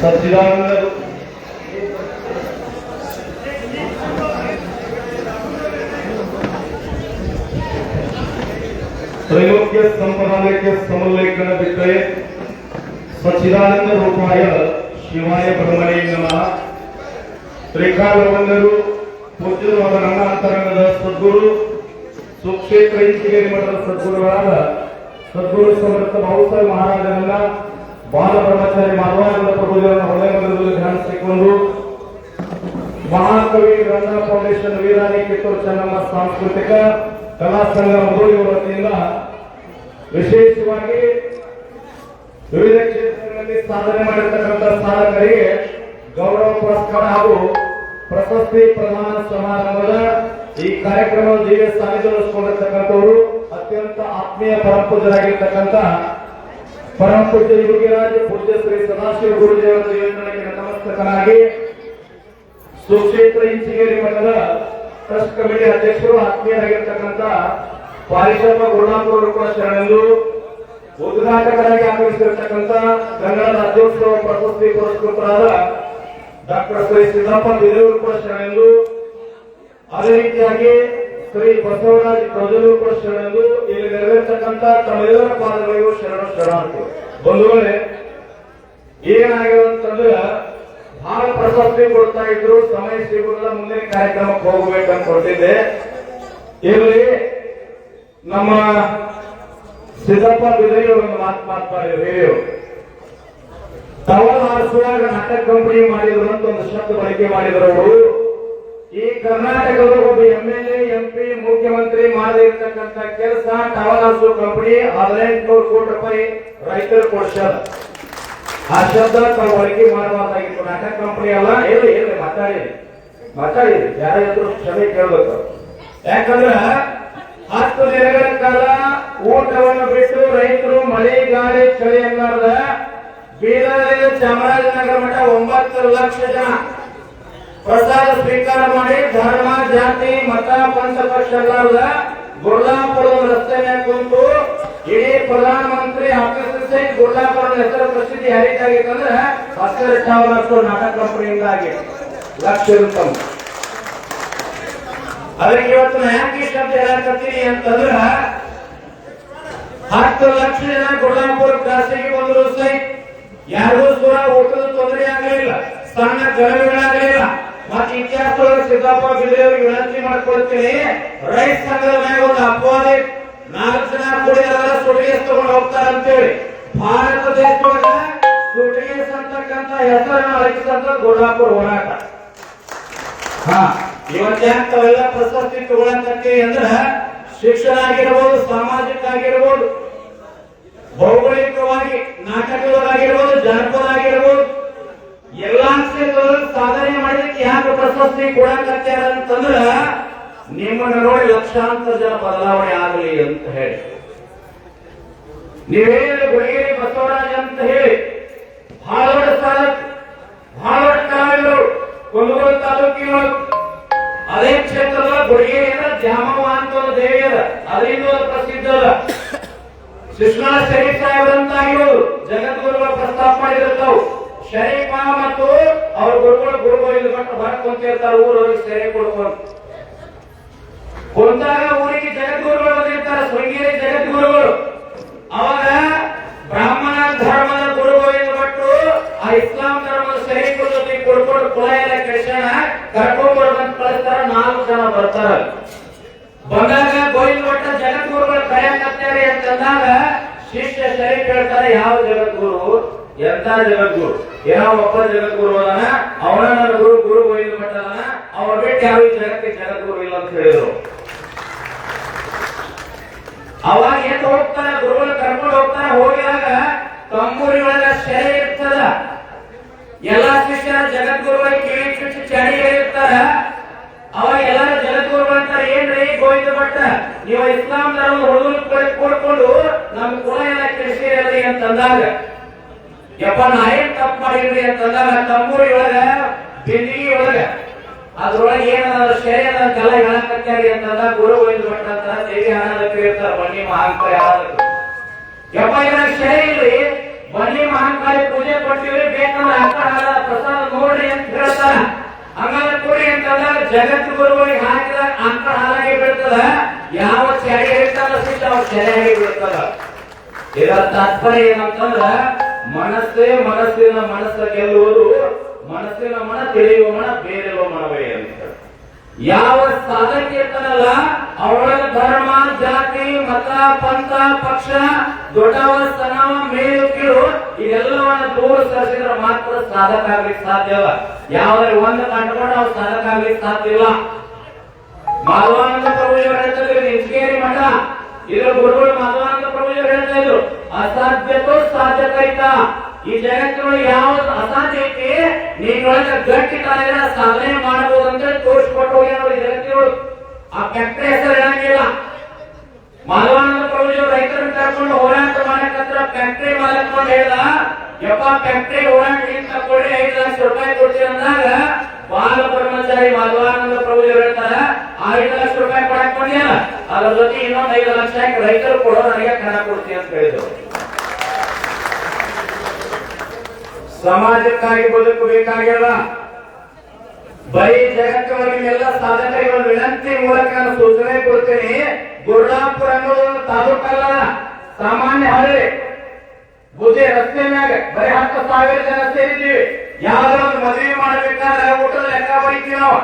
ಸಚ್ಚಿದಾನಂದ ತ್ರೈಲೋಕ್ಯ ಸಂಪ್ರದಾಯಕ್ಕೆ ಸಮಲೇಖನ ಬಿಟ್ಟರೆ ಸಚ್ಚಿದಾನಂದ ರೂಪಾಯ ಶಿವಾಯ ಬ್ರಹ್ಮಣೇ ನಮಃ. ತ್ರಿಕಾಲವಂದರು ಪೂಜ್ಯವಾದ ನನ್ನ ಅಂತರಂಗದ ಸದ್ಗುರು, ಸುಕ್ಷೇತ್ರ ಇಂಜಿನಿಯರಿಂಗ್ ಮಠದ ಸದ್ಗುರುಗಳಾದ ಸದ್ಗುರು ಸಮರ್ಥ ಬಹುಸಾಹೇಬ್ ಮಹಾರಾಜರನ್ನ ಬಾಲ ಬ್ರಹ್ಮಚಾರಿ ಮಾಧವಾನಂದ ಪ್ರಭುಜರನ್ನು ಹೃದಯದಲ್ಲಿ ಧ್ಯಾನಿಸಿಕೊಂಡು ಮಹಾಕವಿ ರಂಗನ ಫೌಂಡೇಶನ್ ವೀರಾಣಿ ಕಿತ್ತೂರು ಚೆನ್ನಮ್ಮ ಸಾಂಸ್ಕೃತಿಕ ಕಲಾ ಸಂಘ ಮಧುರಿ ವತಿಯಿಂದ ವಿಶೇಷವಾಗಿ ವಿವಿಧ ಕ್ಷೇತ್ರಗಳಲ್ಲಿ ಸಾಧನೆ ಮಾಡಿರ್ತಕ್ಕಂಥ ಸಾಧಕರಿಗೆ ಗೌರವ ಪುರಸ್ಕಾರ ಹಾಗೂ ಪ್ರಶಸ್ತಿ ಪ್ರದಾನ ಸಮಾರಂಭದ ಈ ಕಾರ್ಯಕ್ರಮ ಸಾನಿಧ್ಯ ವಹಿಸಿಕೊಂಡಿರ್ತಕ್ಕಂಥವರು ಅತ್ಯಂತ ಆತ್ಮೀಯ ಪರಮಪೂಜರಾಗಿರ್ತಕ್ಕಂಥ ಪರಮ ಪೂಜ್ಯ ಯೋಗಿರಾಜ ಪೂಜ್ಯ ಶ್ರೀ ಸದಾಶಿವ ಗುರುದೇವರ ಯೋಜನೆಗೆ ನತಮಸ್ತಕನಾಗಿ ಸುಕ್ಷೇತ್ರ ಇಂಚಿಗೇರಿ ಮಠದ ಟ್ರಸ್ಟ್ ಕಮಿಟಿ ಅಧ್ಯಕ್ಷರು, ಆತ್ಮೀಯರಾಗಿರ್ತಕ್ಕಂಥ ಪಾರಿಶಾಮ ಗುರುನಾಥವರು ಕೂಡ ಶರಣೆಂದು ಉದ್ಘಾಟಕರಾಗಿ ಆಗಮಿಸಿರ್ತಕ್ಕಂಥ ಕನ್ನಡ ರಾಜ್ಯೋತ್ಸವ ಪ್ರಶಸ್ತಿ ಪುರಸ್ಕೃತರಾದ ಡಾಕ್ಟರ್ ಶ್ರೀ ಸಿದ್ದಪ್ಪ ಬಿದೇವರು ಕೂಡ ಶರಣೆಂದು ಅದೇ ರೀತಿಯಾಗಿ ಶ್ರೀ ಬಸವರಾಜ್ ಪ್ರಜಲು ಶರಣರು, ಇಲ್ಲಿ ನೆರವೇರ್ತಕ್ಕಂಥ ತಮ್ಮೆಲ್ಲರ ಪಾದಗಳಿಗೂ ಶರಣ ಶರಣಾರ್ಥಿ ಬಂಧುಗಳೇ ಏನಾಗಿದೆ ಅಂತಂದ್ರೆ ಬಹಳ ಪ್ರಶಸ್ತಿ ಕೊಡ್ತಾ ಇದ್ರು, ಸಮಯ ಸಿಗುವುದಿಲ್ಲ, ಮುಂದಿನ ಕಾರ್ಯಕ್ರಮಕ್ಕೆ ಹೋಗ್ಬೇಕಂತ ಕೊಟ್ಟಿದ್ದೆ. ಇಲ್ಲಿ ನಮ್ಮ ಸಿದ್ದಪ್ಪ ಬಿದರಿ ಒಂದು ಮಾತು ಮಾತಾಡಿದ್ರು ಹಿರಿಯರು ಟವಲ್ ಆರಿಸುವಾಗ ನಾಟಕ ಕಂಪನಿ ಮಾಡಿದ್ರು ಅಂತ ಒಂದು ಶಬ್ದ ಬಳಕೆ ಮಾಡಿದ್ರು ಅವರು. ಈ ಕರ್ನಾಟಕದ ಒಬ್ಬ M L A, M P, ಮುಖ್ಯಮಂತ್ರಿ ಮಾಡಿರ್ತಕ್ಕಂತ ಕೆಲಸ ಟವಲ್ ಕಂಪನಿ, ಹದಿನೆಂಟುನೂರು ಕೋಟಿ ರೂಪಾಯಿ ರೈತರು ಕೊಡ್ಸ್ಯಾರ ಆ ಶಬ್ದ ತಾವು ಬಳಕೆ ಮಾಡಬಾರ್ದಾಗಿತ್ತು. ನಾಟಕ ಕಂಪನಿ ಅಲ್ಲ. ಇಲ್ಲ ಇಲ್ಲ ಮಾತಾಡಿ ಮಾತಾಡಿ ಯಾರಾದ್ರೂ ಕ್ಷಮೆ ಕೇಳಬೇಕು. ಯಾಕಂದ್ರ ಹತ್ತು ದಿನಗಳ ಕಾಲ ಊಟವನ್ನು ಬಿಟ್ಟು ರೈತರು ಮಳೆ, ಗಾಳಿ, ಚಳಿ ಅನ್ನೋದ ಬೀದರ್ ಚಾಮರಾಜನಗರ ಮಠ ಒಂಬತ್ತು ಲಕ್ಷ ಜನ. ಪ್ರಸಾದ ಸ್ವೀಕಾರ ಮಾಡಿ ಧರ್ಮ, ಜಾತಿ, ಮತ ಪಂಥ ಪಕ್ಷ ಅಲ್ಲಾರ್ದ ಗುರ್ಲಾಪುರದ ರಸ್ತೆ ಕುಂತು ಇಡೀ ಪ್ರಧಾನಮಂತ್ರಿ ಹಕ್ಕಿ ಸಹಿತ ಗುರ್ಲಾಪುರದ ಹೆಸರು ಪ್ರಸಿದ್ಧಿ ಯಾರಿಗಾಗಿತ್ತಂದ್ರೆ ಅಸ್ಕರ್ ಚಾವಲಷ್ಟು ನಾಟಕ ಕಂಪನಿಯಿಂದಾಗಿ ಲಕ್ಷ ರೂಪಾಯಿ. ಅದಕ್ಕೆ ಇವತ್ತು ಯಾಕೆ ಈ ಶಬ್ದ ಹೇಳಕತ್ತೀನಿ ಅಂತಂದ್ರ ಹತ್ತು ಲಕ್ಷ ಜನ ಗುರ್ಲಾಪುರ ಖಾಸಗಿ ಬಂದ್ರು ಸೈ ಯಾರಿಗೂ ಕೂಡ ಊಟದ ತೊಂದರೆ ಆಗಲಿಲ್ಲ ಸ್ಥಾನ ಗಲಭೆಗಳಾಗಲಿಲ್ಲ ಮತ್ತೆ ಇತಿಹಾಸದೊಳಗೆ ಸಿದ್ದಪ್ಪ ಬಿದ್ರೆಯವ್ರಿಗೆ ವಿನಂತಿ ಮಾಡ್ಕೊಳ್ತೀನಿ. ರೈತ ಸಂಘದ ಮ್ಯಾಗ ಒಂದು ಅಪವಾದ ನಾಲ್ಕು ಜನ ಕುಡಿಯೋದ್ರ ಸುಟಿಗೆ ತಗೊಂಡು ಹೋಗ್ತಾರ ಅಂತೇಳಿ. ಭಾರತ ದೇಶದೊಳಗೆ ಸುಟಿಗೆ ಅಂತಕ್ಕಂಥ ಹೆಸರನ್ನ ಅಳಕಿದಂತ ದೊಡ್ಡಾಪುರ ಹೋರಾಟ. ಹಾ. ಇವತ್ತು ಯಾಕೆ ತಾವೆಲ್ಲ ಪ್ರಶಸ್ತಿ ತಗೊಳಕತ್ತೀವಿ ಅಂದ್ರ ಶಿಕ್ಷಣ ಆಗಿರ್ಬೋದು ಸಾಮಾಜಿಕ ಆಗಿರ್ಬೋದು ಭೌಗೋಳಿಕವಾಗಿ ನಾಟಕಗಳಾಗಿರ್ಬೋದು ಜನಪದ ಆಗಿರ್ಬೋದು ಎಲ್ಲಾ ಕ್ಷೇತ್ರದೊಳಗೆ ಸಾಧನೆ ಮಾಡಿದಕ್ಕೆ ಯಾಕೆ ಪ್ರಶಸ್ತಿ ಕೊಡಕತ್ಯಾರ ಅಂತಂದ್ರ, ನಿಮ್ಮನ್ನು ನೋಡಿ ಲಕ್ಷಾಂತರ ಜನ ಬದಲಾವಣೆ ಆಗಲಿ ಅಂತ ಹೇಳಿ. ನೀವೇನು ಗುಡಿಗೇರಿ ಬಸವರಾಜ್ ಅಂತ ಹೇಳಿ ಬಹಳ ದೊಡ್ಡ ಸಾಧಕ ಬಹಳ ದೊಡ್ಡ ಕುಂದಗೋಳ ತಾಲೂಕಿನ ಅದೇ ಕ್ಷೇತ್ರದ ಗುಡಿಗೇರಿ ಜಾಮವ ಅಂತ ಒಂದು ದೇವಿ ಅದ, ಅದರಿಂದ ಒಂದು ಪ್ರಸಿದ್ಧ ಅದ. ಕೃಷ್ಣ ಶರೀಫ್ ಸಾಹೇಬ್ರಂತ ಆಗಿರೋದು ಜಗದ್ಗುರುಗಳ ಪ್ರಸ್ತಾಪ ಮಾಡಿರ್ತಾವು ಶರೀಫ ಮತ್ತು ಅವ್ರ ಗುರುಗಳು ಗುರುಗಳು ಇಲ್ಲಿ ಮಟ್ಟ ಬರಕ್ ಕುಂತಿರ್ತಾರ ಊರವ್ರಿಗೆ ಸೆರೆ ಕೊಡ್ಕೊಂಡು. ಕುಂತಾಗ ಊರಿಗೆ ಜಗದ್ಗುರುಗಳು ಬಂದಿರ್ತಾರೆ ಶೃಂಗೇರಿ ಜಗದ್ಗುರುಗಳು. ಅವಾಗ ಬ್ರಾಹ್ಮಣ ಧರ್ಮದ ಗುರುಗಳಿಂದ ಭಟ್ರು ಆ ಇಸ್ಲಾಂ ಧರ್ಮದ ಸೈನಿಕರ ಜೊತೆ ಕೊಡ್ಕೊಂಡು ಕುಲ ಎಲ್ಲ ಕೃಷ್ಣ ಕರ್ಕೊಂಡ್ ಬರ್ಬಂತ ಕಳಿಸ್ತಾರ, ನಾಲ್ಕು ಜನ ಬರ್ತಾರ ಬಂದಾಗ ಗೋವಿಂದ ಮಟ್ಟ ಜಗದ್ಗುರುಗಳು ಕರೆಯಕತ್ತಾರೆ ಅಂತಂದಾಗ ಶಿಷ್ಯ ಶರೀಫ್ ಹೇಳ್ತಾರೆ ಯಾವ ಜಗದ್ಗುರು? ಎಂತ ಜಗದ್ಗುರು? ಏನೋ ಒಬ್ಬ ಜಗದ್ಗುರು ಅದಾನ, ಅವನ ನನ್ನ ಗುರು ಗುರು ಗೋವಿಂದ ಭಟ್ಟ ಅದಾನ ಅವ್ರ ಬಿಟ್ಟು ಯಾರು ಈ ಜಗದ್ಗುರು ಇಲ್ಲ ಅಂತ ಹೇಳಿದ್ರು. ಅವಾಗ ಎಂತ ಹೋಗ್ತಾನೆ, ಗುರುಗಳ ಕರ್ಕೊಂಡು ಹೋಗ್ತಾನೆ, ಹೋಗಿದಾಗ ತಂಬೂರಿಗಳ ಶೆರೆ ಇರ್ತದ. ಎಲ್ಲಾ ಶಿಷ್ಯರ ಜಗದ್ಗುರುಗಳಿಗೆ ಕಿವಿ ಚುಚ್ಚಿ ಚಳಿ ಇರ್ತಾರ. ಅವಾಗ ಎಲ್ಲ ಜಗದ್ಗುರುಗಳು ಅಂತಾರೆ, ಏನ್ರಿ ಗೋವಿಂದ ಭಟ್ಟ ನೀವು ಇಸ್ಲಾಂ ಧರ್ಮ ಹುಡುಗರು ಕೊಡ್ಕೊಂಡು ನಮ್ ಕುಲ ಎಲ್ಲ ಕೆಡಿಸಿರಲಿ ಅಂತಂದಾಗ ಯಪ್ಪ, ನಾ ಏನ್ ತಪ್ಪು ಮಾಡಿದ್ರಿ ಅಂತಂದಾಗ ತಮ್ಮೂರಿ ಒಳಗ ಬಿಂದಿಗೆ ಒಳಗ. ಅದ್ರೊಳಗೆ ಏನದ ಶರೀರ ಅಂತೆಲ್ಲ ಹೇಳಕತ್ತಾರಿ ಅಂತಂದ ಗುರು ಗೋವಿಂದ ಭಟ್ ಅಂತ ದೇವಿ ಹಣದಕ್ಕೆ ಇರ್ತಾರೆ ಬನ್ನಿ ಮಹಾಂಕಾರಿ ಹಾಳದಕ್ಕೆ ಯಪ್ಪ, ಇದ್ರಾಗ ಶರೀರ ಇಲ್ರಿ? ಬನ್ನಿ ಮಹಾಂಕಾರಿ ಪೂಜೆ ಕೊಟ್ಟಿವ್ರಿ ಬೇಕಂದ್ರೆ ಆಕಾರ ಹಾಳ ಪ್ರಸಾದ ನೋಡ್ರಿ ಅಂತ ಹೇಳ್ತಾರ. ಹಂಗಾದ್ರೆ ಕೊಡಿ ಅಂತಂದಾಗ ಜಗತ್ ಗುರುಗಳಿಗೆ ಹಾಕಿದಾಗ ಆಕಾರ ಹಾಲಾಗಿ ಬೀಳ್ತದ. ಯಾವ ಶರೀರ ಇರ್ತಾರ ಸಿದ್ಧ ಅವ್ರ ಆಗಿ ಬೀಳ್ತದ. ಇದರ ತಾತ್ಪರ್ಯ ಏನಂತಂದ್ರ ಮನಸ್ಸೇ ಮನಸ್ಸಿನ ಮನಸ್ಸ ಗೆಲ್ಲುವುದು, ಮನಸ್ಸಿನ ಮನ ತಿಳಿಯುವ ಮನ ಬೇರೆಯುವ ಮನವೇ ಅಂತ. ಯಾವ ಸ್ಥಾನಕ್ಕೆ ಇರ್ತಾನಲ್ಲ ಅವಳ ಧರ್ಮ, ಜಾತಿ, ಮತ, ಪಂಥ, ಪಕ್ಷ ದೊಡ್ಡವ ಸಣ್ಣವ ಮೇಲು ಕೀಳು ಇದೆಲ್ಲವನ್ನ ದೂರ ಸರಿಸಿದ್ರೆ ಮಾತ್ರ ಸಾಧಕ ಆಗ್ಲಿಕ್ಕೆ ಸಾಧ್ಯ ಅಲ್ಲ. ಯಾವ್ದಾದ್ರು ಒಂದು ಕಂಡುಕೊಂಡು ಅವ್ರು ಸಾಧಕ ಆಗ್ಲಿಕ್ಕೆ ಸಾಧ್ಯ ಇಲ್ಲ. ಮಾಧವಾನಂದ ಪ್ರಭುಜಿಯವರು ಹೇಳ್ತಾ ಇದ್ರು ನಿಂಚಗೇರಿ ಮಠ. ಇದರ ಗುರುಗಳು ಮಾಧವಾನಂದ ಪ್ರಭುಜಿಯವರು ಹೇಳ್ತಾ ಇದ್ರು ಅಸಾಧ್ಯತೋ ಸಾಧ್ಯಕೈತ ಈ ಜಗತ್ತಿನೊಳಗೆ ಯಾವ ಅಸಾಧ್ಯ ಐತಿ? ನೀನೊಳಗೆ ಗಟ್ಟಿ ಇದ್ರೆ ಸಾಧನೆ ಮಾಡಬಹುದು ಅಂತ ತೋರಿಸ್ಕೊಟ್ಟು ಹೋಗಿ ನೋಡಿ ಜಗತ್ತಿನೊಳಗೆ ಆ ಫ್ಯಾಕ್ಟರಿ ಹೆಸರು ಇರಂಗಿಲ್ಲ ಮಾಧವಾನಂದ ಪ್ರಭುಜಿಯವರು ರೈತರನ್ನು ಕರ್ಕೊಂಡು ಹೋರಾಟ ಮಾಡಕತ್ರ ಫ್ಯಾಕ್ಟರಿ ಮಾಲಕ್ಕೊಂಡು ಹೇಳ್ದ, ಯಪ್ಪ ಫ್ಯಾಕ್ಟರಿ ಹೋರಾಟ ಹಿಂಗ್ ತಗೊಳ್ಳಿ ಐದು ಲಕ್ಷ ರೂಪಾಯಿ ಕೊಡ್ತೀವಿ ಅಂದಾಗ ಬಾಲ ಬ್ರಹ್ಮಚಾರಿ ಮಾಧವಾನಂದ ಪ್ರಭುಜಿಯವರು ಹೇಳ್ತಾರ ಐದು ಲಕ್ಷ ರೂಪಾಯಿ ಕೊಡಕ್ ಬಂದಿಯಲ್ಲ ಅದ್ರ ಜೊತೆ ಇನ್ನೊಂದು ಐದು ಲಕ್ಷ ರೈತರು ಕೊಡೋ ನನಗೆ ಕಣ ಕೊಡ್ತೀನಿ ಅಂತ ಹೇಳಿದ್ರು. ಸಮಾಜಕ್ಕಾಗಿ ಬದುಕಬೇಕಾಗಿಲ್ಲ ಬರೀ ಜಗತ್ತಿನೊಳಗೆ ಎಲ್ಲ ಸಾಧಕರಿಗೆ ಒಂದು ವಿನಂತಿ ಮೂಲಕ ಸೂಚನೆ ಕೊಡ್ತೀನಿ. ಗುರುಡಾಪುರ ಅನ್ನೋದು ತಾಲೂಕಲ್ಲ. ಸಾಮಾನ್ಯ ಹಳ್ಳಿ. ಬುದ್ಧಿ ರಸ್ತೆ ಮ್ಯಾಗ ಬರೀ ಹತ್ತು ಸಾವಿರ ಜನ ಸೇರಿದ್ದೀವಿ. ಯಾವ್ದಾರ ಒಂದು ಮದುವೆ ಮಾಡ್ಬೇಕಾದ್ರೆ ಊಟದ ಲೆಕ್ಕ ಬರೀತೀವಿ ನಾವು.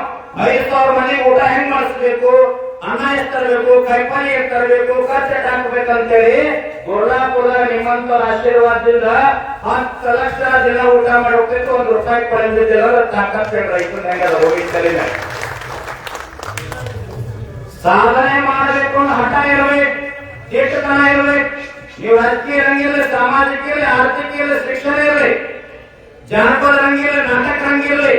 ಐದು ಸಾವಿರ ಮನೆ ಊಟ ಹೆಂಗ್ ಮಾಡಿಸ್ಬೇಕು? ಅನ್ನ ಎಷ್ಟು ತರಬೇಕು? ಎತ್ತರಬೇಕು ಎಷ್ಟು ಖರ್ಚು ಎಷ್ಟು ಗುರುಡಾಪುರದಾಗ ನಿಮ್ಮಂತ ಆಶೀರ್ವಾದದಿಂದ ಹತ್ತು ಲಕ್ಷ ದಿನ ಊಟ ಮಾಡೋಕ್ಕಿಂತ ಒಂದು ರೂಪಾಯಿ ಪಡೆದಿದ್ದಿಲ್ಲ ತಾಕತ್ ರೈತನ ಹೆಂಗದ ಸಾಧನೆ ಮಾಡಬೇಕು ಅನ್ನೋ ಹಠ ಇರಬೇಕು ದಿಟ್ಟತನ ಇರಬೇಕು ನೀವು ರಾಜಕೀಯ ರಂಗಿರಲಿ, ಸಾಮಾಜಿಕ ಇರಲಿ, ಆರ್ಥಿಕ ಇರಲಿ, ಶಿಕ್ಷಣ ಇರಲಿ, ಜಾನಪದ ರಂಗಿರಲಿ, ನಾಟಕ ರಂಗಿರಲಿ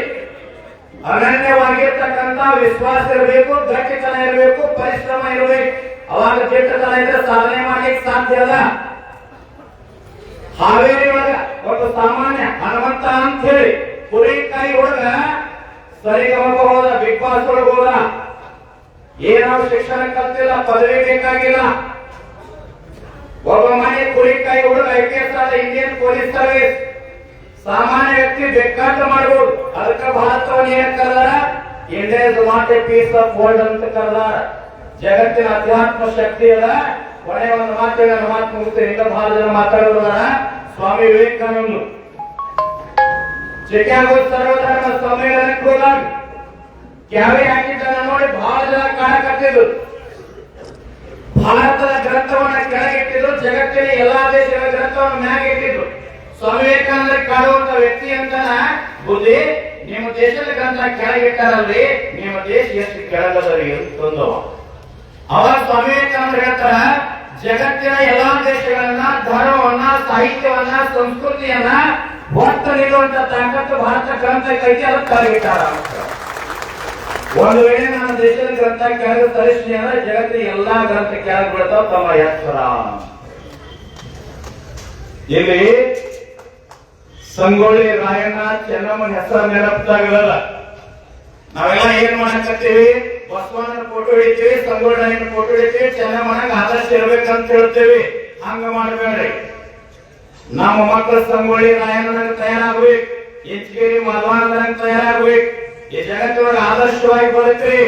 ಅನನ್ಯವಾಗಿರ್ತಕ್ಕಂತ ವಿಶ್ವಾಸ ಇರಬೇಕು ಗಟ್ಟಿತನ ಇರಬೇಕು, ಪರಿಶ್ರಮ ಇರಬೇಕು. ಅವಾಗ ದಿಟ್ಟತನ ಇದ್ರೆ ಸಾಧನೆ ಮಾಡ್ಲಿಕ್ಕೆ ಸಾಧ್ಯ ಅದ ಹಾವೇರಿ ಒಳಗ ಒಂದು ಸಾಮಾನ್ಯ ಹನುಮಂತ ಅಂತ ಹೇಳಿ ಪುರೇಕಾಯಿ ಒಳಗ ಸರಿಗಮಕ ಹೋದ, ಬಿಗ್ ಬಾಸ್ ಒಳಗ ಹೋದ. ಏನೋ ಶಿಕ್ಷಣ ಕಲ್ತಿಲ್ಲ, ಪದವಿ ಬೇಕಾಗಿಲ್ಲ. ಒಬ್ಬ ಮನೆ ಕುರಿಕಾಯಿ ಹುಡುಗ ಐ ಪಿ ಆದ ಇಂಡಿಯನ್ ಪೊಲೀಸ್ ಸರ್ವಿಸ್. ಸಾಮಾನ್ಯ ವ್ಯಕ್ತಿ ಬೆಕ್ಕಾಟ ಮಾಡಬಹುದು ಅದಕ್ಕೆ ಭಾರತವನ್ನು ಏನ್ ಕರೆದಾರ? ಇಂಡಿಯನ್ ಮಾತೆ ಪೀಸ್ ಆಫ್ ವರ್ಲ್ಡ್ ಅಂತ ಕರೆದಾರ. ಜಗತ್ತಿನ ಅಧ್ಯಾತ್ಮ ಶಕ್ತಿ ಅದ. ಕೊನೆ ಒಂದು ಮಾತು ನನ್ನ ಮಾತು ಮುಗಿಸ್ತೇನೆ ಇಂದ ಬಹಳ ಜನ ಮಾತಾಡೋದಾರ ಸ್ವಾಮಿ ವಿವೇಕಾನಂದ ಚಿಕಾಗೋ ಸರ್ವಧರ್ಮ ಸಮ್ಮೇಳನ ಹೋದಾಗ ಕ್ಯಾವೆ ಹಾಕಿದ್ದನ್ನ ನೋಡಿ ಬಹಳ ಜನ ಕಾಣಕತ್ತಿದ್ರು. ಭಾರತದ ಗ್ರಂಥವನ್ನ ಕೆಳಗಿಟ್ಟಿದ್ರು, ಜಗತ್ತಿನ ಎಲ್ಲಾ ದೇಶಗಳ ಗ್ರಂಥವನ್ನು ಮ್ಯಾಗ ಇಟ್ಟಿದ್ರು ಸ್ವಾಮಿ ವಿವೇಕಾನಂದ ಕಾಡುವಂತ ವ್ಯಕ್ತಿ ಅಂತ ಬುದ್ಧಿ, ನಿಮ್ಮ ದೇಶದ ಗ್ರಂಥ ಕೆಳಗಿಟ್ಟಾರಲ್ರಿ, ನಿಮ್ಮ ದೇಶ ಎಷ್ಟು ಕೆಳಗದರಿ ಅಂತಂದವ ಅವಾಗ ಸ್ವಾಮಿ ಹೇಳ್ತಾರ ಜಗತ್ತಿನ ಎಲ್ಲಾ ದೇಶಗಳನ್ನ, ಧರ್ಮವನ್ನ, ಸಾಹಿತ್ಯವನ್ನ, ಸಂಸ್ಕೃತಿಯನ್ನ ಒಟ್ಟು ನೀಡುವಂತ ತಾಕತ್ತು ಭಾರತ ಗ್ರಂಥ ಅದು ಅಂತ ಒಂದು ವೇಳೆ ನನ್ನ ದೇಶದ ಗ್ರಂಥ ಕೆಳಗೆ ತರಿಸ್ತೀನಿ ಅಂದ್ರೆ ಜಗತ್ತಿನ ಎಲ್ಲಾ ಗ್ರಂಥ ಕೆಳಗೆ ಬೀಳ್ತಾವ, ತಮ್ಮ ಹೆಸರ ಇಲ್ಲಿ ಸಂಗೊಳ್ಳಿ, ರಾಯಣ್ಣ, ಚೆನ್ನಮ್ಮನ ಹೆಸರ ನೆನಪಾಗಲ್ಲ ನಾವೆಲ್ಲ ಏನ್ ಮಾಡಕತ್ತೀವಿ? ಬಸವಣ್ಣನ ಫೋಟೋ ಇಡ್ತೀವಿ ಸಂಗೊಳ್ಳಿ ರಾಯಣ್ಣ ಫೋಟೋ ಇಡ್ತೀವಿ ಚೆನ್ನಮ್ಮನಾಗ ಆದರ್ಶ ಇರ್ಬೇಕಂತ ಹೇಳ್ತೇವೆ. ಹಂಗ ಮಾಡಬೇಡ್ರಿ. ನಮ್ಮ ಮಕ್ಕಳು ಸಂಗೊಳ್ಳಿ ರಾಯಣ್ಣನಾಗ ತಯಾರಾಗ್ಬೇಕು. ಇಂಚಗೇರಿ ಮಧವಾನಂದನಾಗ ತಯಾರಾಗ್ಬೇಕು. ಈ ಜಗತ್ತಿನೊಳಗೆ ಆದರ್ಶವಾಗಿ ಬದುಕ್ರಿ.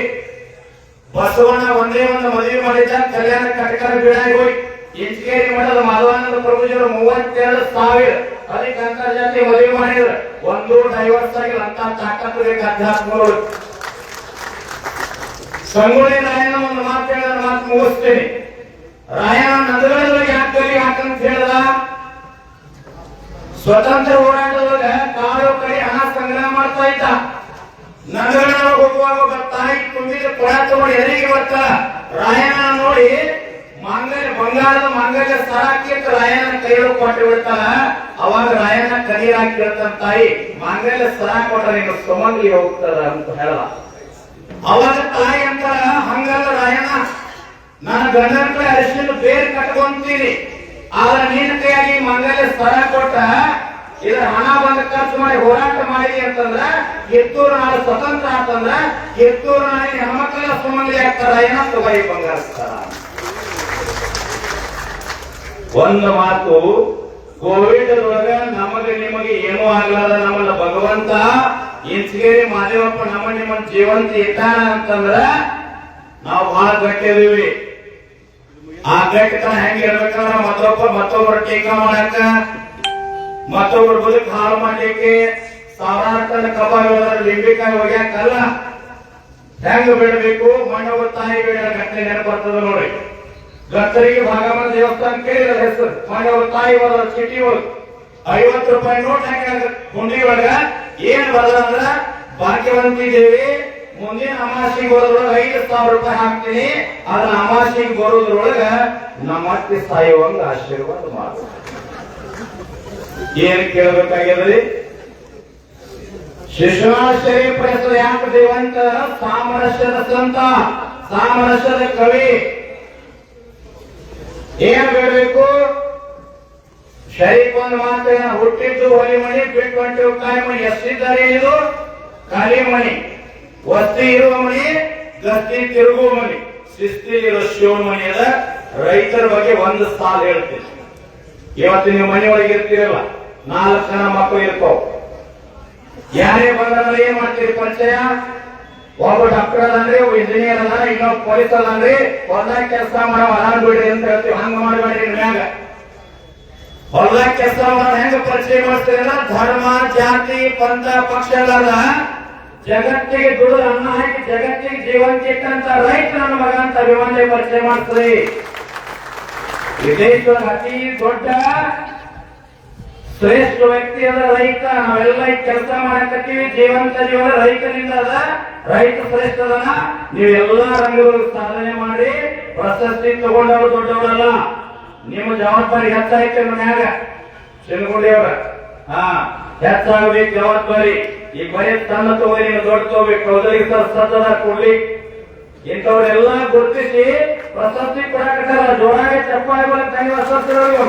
ಬಸವಣ್ಣ ಒಂದೇ ಒಂದು ಮದುವೆ ಮಾಡಿದ್ದ, ಕಲ್ಯಾಣ ಕಟಕರ ಬೀಡಾಗಿ ಹೋಗಿ. ಇಂಚಗೇರಿ ಮಠದ ಮಾಧವಾನಂದ ಪ್ರಭುಜರು ಮೂವತ್ತೆರಡು ಸಾವಿರ ಅದಕ್ಕೆ ಅಂತರ್ಜಾತಿ ಮದುವೆ ಮಾಡಿದ್ರು. ಒಂದು ಡೈವರ್ಸ್ ಆಗಿಲ್ಲ, ಅಂತ ತಾಕತ್ತು ಅಧ್ಯಾತ್ಮಗಳು. ಸಂಗೊಳ್ಳಿ ರಾಯಣ್ಣ ಒಂದು ಮಾತು ಹೇಳಿದ ಮಾತು ಮುಗಿಸ್ತೇನೆ. ರಾಯಣ್ಣ ನಂದಗಳಲ್ಲಿ ಯಾಕೆ ಯಾಕಂತ ಹೇಳಿದ ಸ್ವತಂತ್ರ ಹೋರಾಟದೊಳಗ ಕಾಡು ಕಡೆ ಹಣ ಸಂಗ್ರಹ ಮಾಡ್ತಾ ಇದ್ದ. ನಂದಗಳ ಹೋಗುವಾಗ ತಾಯಿ ತುಂಬಿದ ಕೊಡ ತಗೊಂಡು ಬರ್ತ ರಾಯಣ್ಣ ನೋಡಿ ಮಾಂಗಲ್ಯ ಬಂಗಾರದ ಮಾಂಗಲ್ಯ ಸರಾಕಿ ಅಂತ ರಾಯಣ್ಣ ಕೈಯಲ್ಲಿ ಕೊಟ್ಟು ಬಿಡ್ತಾನ ಅವಾಗ ರಾಯನ ಕಣ್ಣೀರಾಗಿ ಕೇಳ್ತಾನ ತಾಯಿ, ಮಾಂಗಲ್ಯ ಸರ ಕೊಟ್ಟರೆ ನೀನು ಸುಮಂಗಲಿ ಹೋಗ್ತದ ಅಂತ ಹೇಳ ಅವಾಗ ತಾಯಿ ಅಂತಾರ ಹಂಗಲ್ಲ ರಾಯಣ್ಣ ನಾನು ಗಂಡನ ಕೈ ಅರಿಶಿನ ಬೇರೆ ಕಟ್ಕೊಂತೀನಿ ಆದ್ರೆ ನಿನ್ನ ಕೈಯಾಗಿ ಮಂಗಲ್ಯ ಸ್ಥಳ ಕೊಟ್ಟ ಇದ್ರ ಹಣ ಬಂದ ಖರ್ಚು ಮಾಡಿ ಹೋರಾಟ ಮಾಡಿದಿ ಅಂತಂದ್ರ ಕಿತ್ತೂರು ನಾಳೆ ಸ್ವತಂತ್ರ ಆತಂದ್ರ ಕಿತ್ತೂರು ನಾಳೆ ಹೆಣ್ಮಕ್ಳೆಲ್ಲ ಸುಮಂಗಲಿ ಆಗ್ತಾರ ಏನ ತಗೋರಿ ಬಂಗಾರ. ಒಂದು ಮಾತು ಕೋವಿಡ್ ಒಳಗ ನಮಗೆ ನಿಮಗೆ ಏನೂ ಆಗ್ಲಾರ ನಮ್ಮನ್ನ ಭಗವಂತ ಇಂಚಗೇರಿ ಮಾದೇವಪ್ಪ ನಮ್ಮ ನಿಮ್ಮ ಜೀವಂತ ಇಟ್ಟಾನ ಅಂತಂದ್ರ ನಾವು ಬಹಳ ಗಟ್ಟಿದೀವಿ ಆ ಗಟ್ಟಿತನ ಹೆಂಗ್ ಇರ್ಬೇಕಂದ್ರ ಮತ್ತೊಬ್ಬ ಮತ್ತೊಬ್ಬರ ಟೀಕಾ ಮಾಡಕ ಮತ್ತೊಬ್ಬರ ಬದುಕು ಹಾಳು ಮಾಡ್ಲಿಕ್ಕೆ ಸಾವಿರಾರು ಟನ್ ಕಬ್ಬ ಲಿಂಬಿಕಾಯಿ ಒಗ್ಯಾಕಲ್ಲ ಹೆಂಗ್ ಬಿಡಬೇಕು? ಮಣ್ಣು ತಾಯಿ ಬೇಡ ಗಟ್ಟಲೆ ನೆನಪು ಬರ್ತದ ನೋಡಿ. ಗತ್ತರಿಗೆ ಭಾಗಮನ ದೇವಸ್ಥಾನ ಕೇಳಿದ ಹೆಸರು. ಮಣ್ಣು ತಾಯಿ ಬರೋದ ಚಿಟಿ ಒಳಗೆ ಐವತ್ತು ರೂಪಾಯಿ ನೋಟ್ ಹಾಕಿ ಹುಂಡಿ ಒಳಗ ಏನ್ ಬರದ ಅಂದ್ರ ಭಾಗ್ಯವಂತಿ ದೇವಿ ಮುಂದಿನ ಅಮಾಸಿಗೆ ಬರೋದ್ರೊಳಗ ಐದು ಸಾವಿರ ರೂಪಾಯಿ ಹಾಕ್ತೀನಿ. ಆದ್ರ ಅಮಾಸಿಗೆ ಬರೋದ್ರೊಳಗ ನಮ್ಮ ಅತ್ತೆ ಸಾಯುವಂಗ ಆಶೀರ್ವಾದ ಮಾಡು. ಏನ್ ಕೇಳಬೇಕಾಗ್ಯದ್ರಿ? ಶಿಶುನಾಶ್ವರಿ ಪ್ರಯತ್ನ ಯಾಕೆ ದೇವಂತ? ಸಾಮರಸ್ಯದ ಸಂತ ಸಾಮರಸ್ಯದ ಕವಿ. ಏನ್ ಬೇಡಬೇಕು ಶರೀಫ್ ಒಂದು ಮಾತಿನ ಹುಟ್ಟಿದ್ದು ಹೊಲಿಮಣಿ ಬಿಟ್ಟು ಹೊಂಟಿವು ಕಾಯಿ ಮಣಿ ಇದು ಖಾಲಿ ಮಣಿ ಇರುವ ಮಣಿ ಗತಿ ತಿರುಗುವ ಮಣಿ. ಶಿಸ್ತಿ ಇರೋ ಶಿವಮಣಿ ಅದ. ರೈತರ ಬಗ್ಗೆ ಒಂದು ಸಾಲ ಹೇಳ್ತೀನಿ. ಇವತ್ತು ನೀವು ಮನೆಯೊಳಗೆ ಇರ್ತೀರಲ್ಲ, ನಾಲ್ಕು ಜನ ಮಕ್ಕಳು ಇರ್ತಾವ. ಯಾರೇ ಬಂದ್ರೆ ಏನ್ ಮಾಡ್ತೀರಿ ಪರಿಚಯ? ಒಬ್ಬ ಡಾಕ್ಟರ್ ಅಂದ್ರೆ ಇಂಜಿನಿಯರ್ ಅಲ್ಲ ಇನ್ನೊಬ್ಬ ಪೊಲೀಸ್ ರೀ ಹೊಲ್ದಾಗ ಕೆಲಸ ಮಾಡೋ ಅಲಾನ್ ಬಿಡ್ರಿ ಅಂತ ಹೇಳ್ತೀವಿ. ಹಂಗ ಮಾಡಬೇಡ್ರಿ ಮ್ಯಾಗ. ಹೊಲ್ದಾಗ ಕೆಲಸ ಮಾಡೋ ಹೆಂಗ ಪರಿಚಯ ಮಾಡ್ತೀರಲ್ಲ ಧರ್ಮ, ಜಾತಿ, ಪಂಥ ಪಕ್ಷ ಅಲ್ಲ ಜಗತ್ತಿಗೆ ದುಡಿದು ಅನ್ನ ಹಾಕಿ ಜಗತ್ತಿಗೆ ಜೀವಂತ ಕೆಟ್ಟಂತ ರೈತ ನನ್ನ ಮಗ ಅಂತ ಅಭಿಮಾನ ಪರಿಚಯ ಮಾಡ್ತೀರಿ. ಈ ದೇಶದ ಅತಿ ದೊಡ್ಡ ಶ್ರೇಷ್ಠ ವ್ಯಕ್ತಿ ಅದ ರೈತ. ನಾವೆಲ್ಲ ಕೆಲಸ ಮಾಡಕತ್ತೀವಿ. ಜೀವಂತ ಜೀವನ ರೈತನಿಂದ ಅದ. ರೈತ ಶ್ರೇಷ್ಠ ಅದನ. ನೀವೆಲ್ಲ ರಂಗದೊಳಗೆ ಸಾಧನೆ ಮಾಡಿ ಪ್ರಶಸ್ತಿ ತಗೊಂಡವರು ದೊಡ್ಡವರಲ್ಲ. ನಿಮ್ಮ ಜವಾಬ್ದಾರಿ ಹೆಚ್ಚಾಯ್ತು ಮನ್ಯಾಗ ಮ್ಯಾಗ. ಶಿವಗುಂಡಿಯವ್ರ ಹಾ, ಹೆಚ್ಚಾಗಬೇಕು ಜವಾಬ್ದಾರಿ. ಈ ಬರೀ ತನ್ನ ತಗೋರಿ ದೊಡ್ಡ ತಗೋಬೇಕು ಹೌದ್ರಿಗೆ ಸತ್ತದ ಕೊಡ್ಲಿ. ಇಂಥವ್ರೆಲ್ಲ ಗುರುತಿಸಿ ಪ್ರಶಸ್ತಿ ಕೊಡಕತ್ತಾರ. ಜೋರಾಗಿ ಚಪ್ಪಾಳೆ ಬಂತ ಪ್ರಶಸ್ತಿಗಳು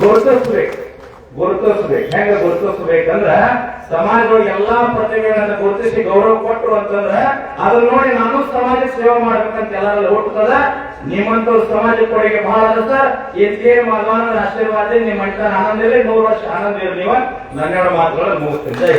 ಗುರುತಿಸ್ಬೇಕು. ಗುರುತಿಸ್ಬೇಕು. ಹೆಂಗ ಗುರುತಿಸ್ಬೇಕಂದ್ರ ಸಮಾಜದೊಳಗೆ ಎಲ್ಲಾ ಪ್ರತಿಭೆಗಳನ್ನ ಗುರುತಿಸಿ ಗೌರವ ಕೊಟ್ಟರು ಅಂತಂದ್ರ ಅದನ್ನ ನೋಡಿ ನಾನು ಸಮಾಜ ಸೇವೆ ಮಾಡ್ಬೇಕಂತ ಎಲ್ಲರಲ್ಲಿ ಹುಟ್ಟುತ್ತದ. ನಿಮ್ಮಂತ ಸಮಾಜ ಕೊಡುಗೆ ಬಹಳ ಅದ ಇದಕ್ಕೆ ಮಗವಾನ ಆಶೀರ್ವಾದ ನಿಮ್ಮ ಆನಂದ ಇರಲಿ ನೂರು ವರ್ಷ ಆನಂದ ಇರಲಿ ನೀವ ನನ್ನೆರಡು ಮಾತುಗಳನ್ನು ಮುಗಿಸ್ತೀನಿ.